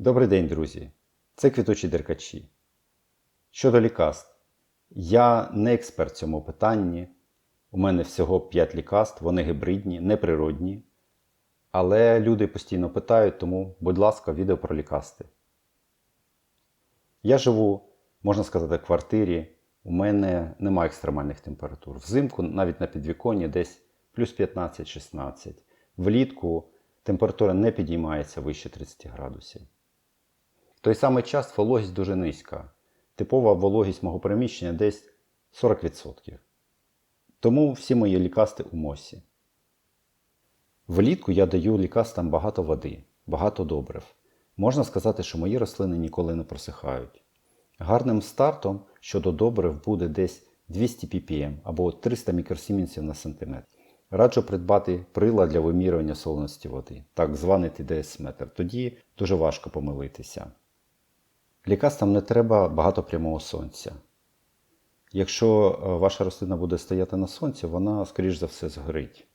Добрий день, друзі! Це квіточі деркачі. Щодо лікаств, я не експерт в цьому питанні. У мене всього 5 лікаств, вони гібридні, неприродні. Але люди постійно питають, тому, будь ласка, відео про лікасти. Я живу, можна сказати, в квартирі. У мене немає екстремальних температур. Взимку навіть на підвіконні десь плюс 15-16. Влітку температура не підіймається вище 30 градусів. В той самий час вологість дуже низька. Типова вологість мого приміщення десь 40%. Тому всі мої лікасти у мосі. Влітку я даю лікастам багато води, багато добрив. Можна сказати, що мої рослини ніколи не просихають. Гарним стартом щодо добрив буде десь 200 ppm або 300 мікросіменсів на сантиметр. Раджу придбати прилад для вимірювання солоності води, так званий ТДС-метр. Тоді дуже важко помилитися. Лікастам не треба багато прямого сонця. Якщо е, ваша рослина буде стояти на сонці, вона, скоріш за все, згорить.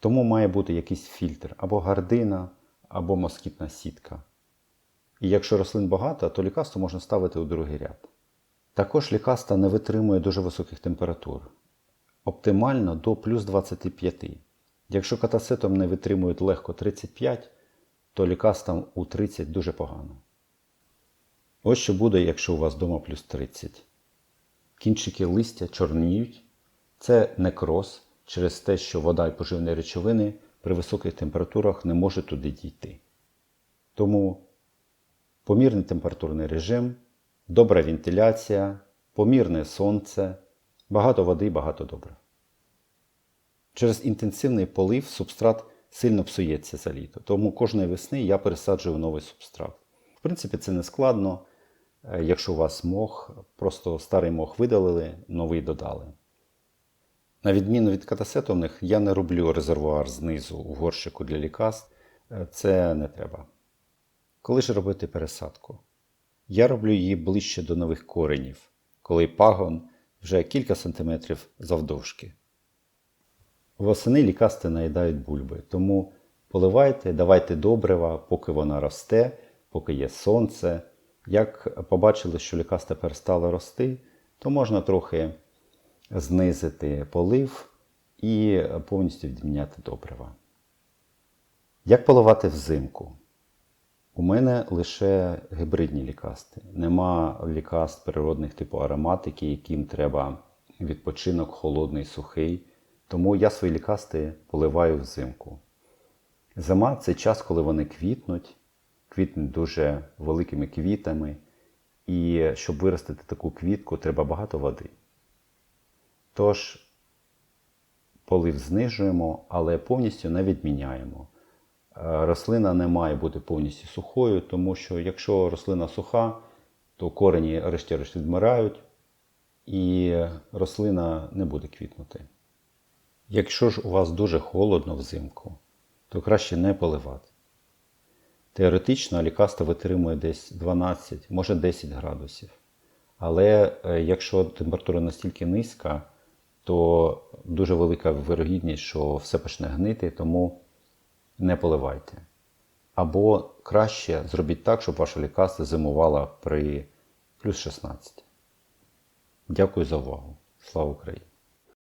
Тому має бути якийсь фільтр або гардина, або москітна сітка. І якщо рослин багато, то лікасту можна ставити у другий ряд. Також лікаста не витримує дуже високих температур. Оптимально до плюс 25. Якщо катасетом не витримують легко 35, то лікастам у 30 дуже погано. Ось що буде, якщо у вас вдома плюс 30. Кінчики листя чорніють. Це некроз через те, що вода і поживні речовини при високих температурах не можуть туди дійти. Тому помірний температурний режим, добра вентиляція, помірне сонце, багато води, багато добрив. Через інтенсивний полив субстрат сильно псується за літо, тому кожної весни я пересаджую новий субстрат. В принципі, це не складно. Е, Якщо у вас мох, просто старий мох видалили, новий додали. На відміну від катасетовних, я не роблю резервуар знизу у горщику для лікаст. Е, Це не треба. Коли ж робити пересадку? Я роблю її ближче до нових коренів, коли пагон вже кілька сантиметрів завдовжки. Восени лікасти наїдають бульби, тому поливайте, давайте добрива, поки вона росте, поки є сонце. Як побачили, що лікаста перестала рости, то можна трохи знизити полив і повністю відміняти добрива. Як поливати взимку? У мене лише гібридні лікасти. Нема лікаст природних типу ароматики, яким треба відпочинок холодний, сухий. Тому я свої лікасти поливаю взимку. Зима це час, коли вони квітнуть, квітнуть дуже великими квітами. І щоб виростити таку квітку, треба багато води. Тож, полив знижуємо, але повністю не відміняємо. Е, Рослина не має бути повністю сухою, тому що якщо рослина суха, то корені решті-решт відмирають, і рослина не буде квітнути. Якщо ж у вас дуже холодно взимку, то краще не поливати. Теоретично лікаста витримує десь 12, може 10 градусів. Але е, якщо температура настільки низька, то дуже велика вирогідність, що все почне гнити, тому не поливайте. Або краще зробіть так, щоб ваша лікаста зимувала при плюс 16. Дякую за увагу. Слава Україні!